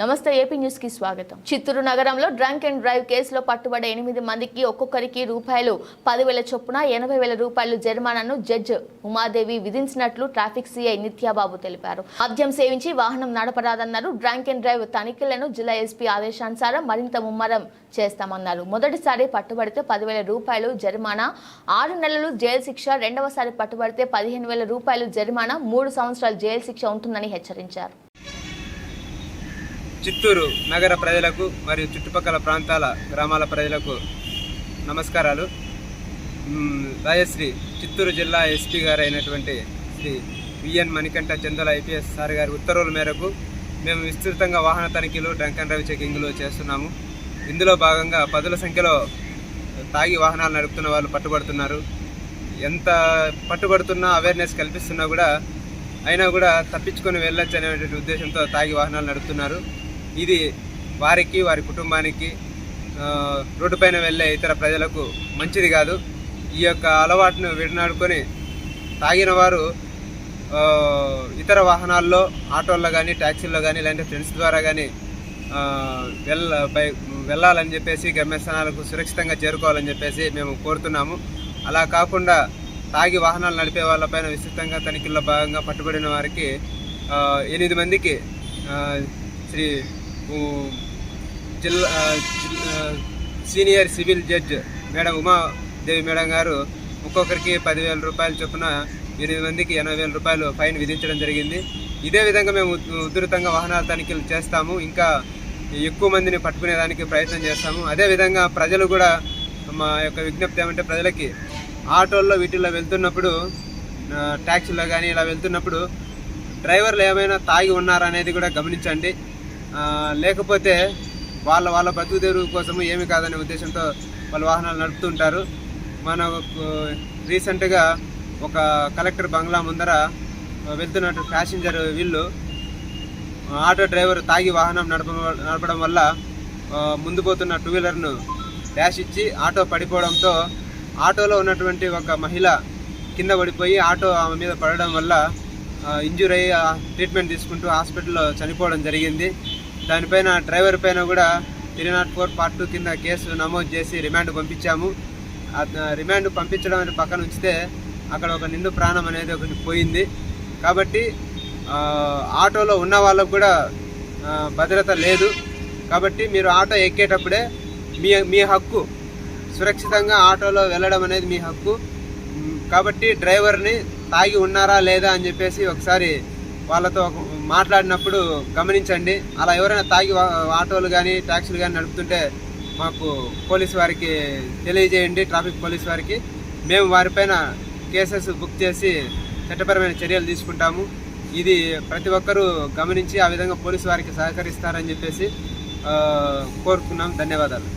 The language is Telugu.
నమస్తే ఏపీ న్యూస్కి స్వాగతం. చిత్తూరు నగరంలో డ్రంక్ అండ్ డ్రైవ్ కేసులో పట్టుబడ్డ ఎనిమిది మందికి ఒక్కొక్కరికి రూపాయలు పదివేల చొప్పున ఎనభై వేల రూపాయలు జరిమానాను జడ్జ్ ఉమాదేవి విధించినట్లు ట్రాఫిక్ సిఐ నిత్యాబాబు తెలిపారు. మద్యం సేవించి వాహనం నడపరాదన్నారు. డ్రంక్ అండ్ డ్రైవ్ తనిఖీలను జిల్లా ఎస్పీ ఆదేశానుసారం మరింత ముమ్మరం చేస్తామన్నారు. మొదటిసారి పట్టుబడితే పదివేల రూపాయలు జరిమానా ఆరు నెలలు జైలు శిక్ష రెండవసారి పట్టుబడితే పదిహేను వేల రూపాయలు జరిమానా మూడు సంవత్సరాలు జైలు శిక్ష ఉంటుందని హెచ్చరించారు. చిత్తూరు నగర ప్రజలకు మరియు చుట్టుపక్కల ప్రాంతాల గ్రామాల ప్రజలకు నమస్కారాలు. రాజశ్రీ చిత్తూరు జిల్లా ఎస్పీ గారు అయినటువంటి Shri V N Manikantha Chandala IPS sir గారి ఉత్తర్వుల మేరకు మేము విస్తృతంగా వాహన తనిఖీలు డ్రంక్ అండ్ డ్రైవ్ చెకింగ్లు చేస్తున్నాము. ఇందులో భాగంగా పదుల సంఖ్యలో తాగి వాహనాలు నడుపుతున్న వాళ్ళు పట్టుబడుతున్నారు. ఎంత పట్టుబడుతున్నా అవేర్నెస్ కల్పిస్తున్నా కూడా అయినా కూడా తప్పించుకొని వెళ్ళొచ్చు అనేటువంటి ఉద్దేశంతో తాగి వాహనాలు నడుపుతున్నారు. ఇది వారికి వారి కుటుంబానికి రోడ్డు రోడ్డుపైన వెళ్ళే ఇతర ప్రజలకు మంచిది కాదు. ఈ యొక్క అలవాటును విడనాడుకొని తాగిన వారు ఇతర వాహనాల్లో ఆటోల్లో కానీ ట్యాక్సీల్లో కానీ లేదంటే ఫ్రెండ్స్ ద్వారా కానీ వెళ్ళ బై వెళ్ళాలని చెప్పేసి గమ్యస్థానాలకు సురక్షితంగా చేరుకోవాలని చెప్పేసి మేము కోరుతున్నాము. అలా కాకుండా తాగి వాహనాలు నడిపే వాళ్ళపైన విస్తృతంగా తనిఖీల్లో భాగంగా పట్టుబడిన వారికి ఎనిమిది మందికి శ్రీ జిల్లా senior civil judge madam Umadevi madam గారు ఒక్కొక్కరికి పదివేల రూపాయల చొప్పున ఎనిమిది మందికి ఎనభై వేల రూపాయలు ఫైన్ విధించడం జరిగింది. ఇదే విధంగా మేము ఉధృతంగా వాహనాల తనిఖీలు చేస్తాము. ఇంకా ఎక్కువ మందిని పట్టుకునేదానికి ప్రయత్నం చేస్తాము. అదేవిధంగా ప్రజలు కూడా మా యొక్క విజ్ఞప్తి ఏమంటే ప్రజలకి ఆటోల్లో వీటిల్లో వెళ్తున్నప్పుడు ట్యాక్సీలో కానీ ఇలా వెళ్తున్నప్పుడు డ్రైవర్లు ఏమైనా తాగి ఉన్నారా అనేది కూడా గమనించండి. లేకపోతే వాళ్ళ వాళ్ళ బతుకు తెరువు కోసము ఏమి కాదనే ఉద్దేశంతో వాళ్ళ వాహనాలు నడుపుతుంటారు. మనకు రీసెంట్గా ఒక కలెక్టర్ బంగ్లా ముందర వెళ్తున్నట్టు ప్యాసింజర్ వీళ్ళు ఆటో డ్రైవర్ తాగి వాహనం నడప నడపడం వల్ల ముందు పోతున్న టూ వీలర్ను డాష్ ఇచ్చి ఆటో పడిపోవడంతో ఆటోలో ఉన్నటువంటి ఒక మహిళ కింద పడిపోయి ఆటో ఆమె మీద పడడం వల్ల ఇంజూర్ అయ్యి ఆ, ట్రీట్మెంట్ తీసుకుంటూ హాస్పిటల్లో చనిపోవడం జరిగింది. దానిపైన డ్రైవర్ పైన కూడా three not four part two కింద కేసు నమోదు చేసి రిమాండ్ పంపించాము. రిమాండ్ పంపించడం అనేది పక్కన ఉంచితే అక్కడ ఒక నిండు ప్రాణం అనేది ఒకటి పోయింది. కాబట్టి ఆటోలో ఉన్న వాళ్ళకు కూడా భద్రత లేదు. కాబట్టి మీరు ఆటో ఎక్కేటప్పుడే మీ మీ హక్కు సురక్షితంగా ఆటోలో వెళ్ళడం అనేది మీ హక్కు. కాబట్టి డ్రైవర్ని తాగి ఉన్నారా లేదా అని చెప్పేసి ఒకసారి వాళ్ళతో ఒక- మాట్లాడినప్పుడు గమనించండి. అలా ఎవరైనా తాగి ఆటోలు కానీ ట్యాక్సీలు కానీ నడుపుతుంటే మాకు పోలీస్ వారికి తెలియజేయండి. ట్రాఫిక్ పోలీస్ వారికి. మేము వారిపైన కేసెస్ బుక్ చేసి చట్టపరమైన చర్యలు తీసుకుంటాము. ఇది ప్రతి ఒక్కరూ గమనించి ఆ విధంగా పోలీసు వారికి సహకరిస్తారని చెప్పేసి కోరుకున్నాం. ధన్యవాదాలు.